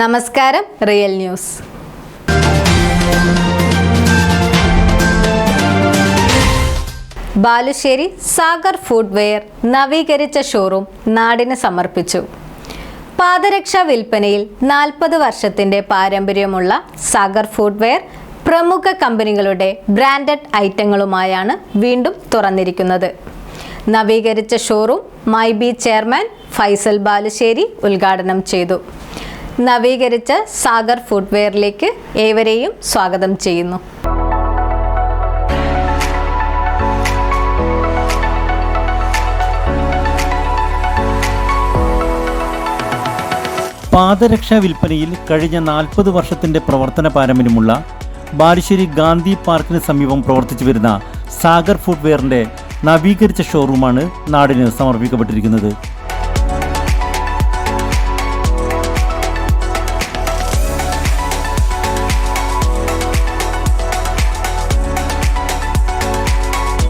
നമസ്കാരം real news. Balussery Sagar footwear നവീകരിച്ച showroom നാടിന് സമർപ്പിച്ചു. പാദരക്ഷാ വിൽപ്പനയിൽ നാൽപ്പത് വർഷത്തിന്റെ പാരമ്പര്യമുള്ള സാഗർ ഫുഡ്വെയർ പ്രമുഖ കമ്പനികളുടെ ബ്രാൻഡഡ് ഐറ്റങ്ങളുമായാണ് വീണ്ടും തുറന്നിരിക്കുന്നത്. നവീകരിച്ച ഷോറൂം മൈബി ചെയർമാൻ ഫൈസൽ ബാലുശ്ശേരി ഉദ്ഘാടനം ചെയ്തു. നവീകരിച്ച സാഗർ ഫുട്വെയറിലേക്ക് ഏവരെയും സ്വാഗതം ചെയ്യുന്നു. പാദരക്ഷാ വിൽപ്പനയിൽ കഴിഞ്ഞ നാൽപ്പത് വർഷത്തിന്റെ പ്രവർത്തന പാരമ്പര്യമുള്ള ബാലുശ്ശേരി ഗാന്ധി പാർക്കിന് സമീപം പ്രവർത്തിച്ചു വരുന്ന സാഗർ ഫുട്വെയറിന്റെ നവീകരിച്ച ഷോറൂമാണ് നാടിന് സമർപ്പിക്കപ്പെട്ടിരിക്കുന്നത്.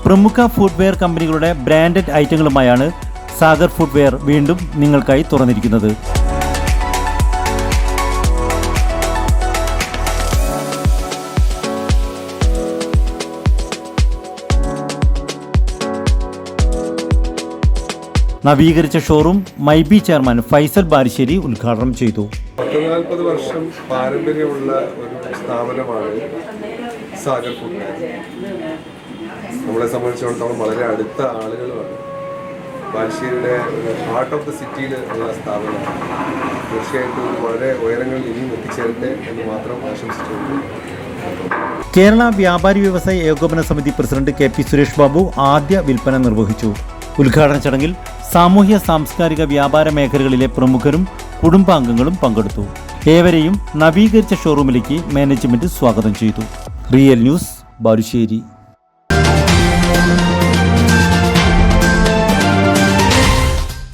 പ്രമുഖ ഫുഡ്വെയർ കമ്പനികളുടെ ബ്രാൻഡഡ് ഐറ്റങ്ങളുമായാണ് സാഗർ ഫുഡ്വെയർ വീണ്ടും നിങ്ങൾക്കായി തുറന്നിരിക്കുന്നത്. നവീകരിച്ച ഷോറൂം മൈബി ചെയർമാൻ ഫൈസൽ ബാരിശ്ശേരി ഉദ്ഘാടനം ചെയ്തു. പത്ത് നാൽപ്പത് വർഷം പാരമ്പര്യമുള്ള ഒരു സ്ഥാപനമാണ് സാഗർ ഫുഡ് നമ്മളെ സംബന്ധിച്ചിടത്തോളം വളരെ അടുത്ത ആളുകളുമാണ്. ബാൽശ്ശേരിയുടെ ഹാർട്ട് ഓഫ് ദ സിറ്റിയിൽ ഉള്ള സ്ഥാപനം. തീർച്ചയായിട്ടും വളരെ ഉയരങ്ങളിൽ ഇനിയും എത്തിച്ചേരട്ടെ എന്ന് മാത്രം ആശംസിച്ചുകൊണ്ട്. കേരള വ്യാപാരി വ്യവസായ ഏകോപന സമിതി president K P Suresh Babu ആദ്യ വിൽപ്പന നിർവഹിച്ചു. ഉദ്ഘാടന ചടങ്ങിൽ സാമൂഹ്യ സാംസ്കാരിക വ്യാപാര മേഖലകളിലെ പ്രമുഖരും കുടുംബാംഗങ്ങളും പങ്കെടുത്തു. ഏവരെയും നവീകരിച്ച ഷോറൂമിലേക്ക് മാനേജ്മെന്റ് സ്വാഗതം ചെയ്തു. Real news Balussery. Thank you.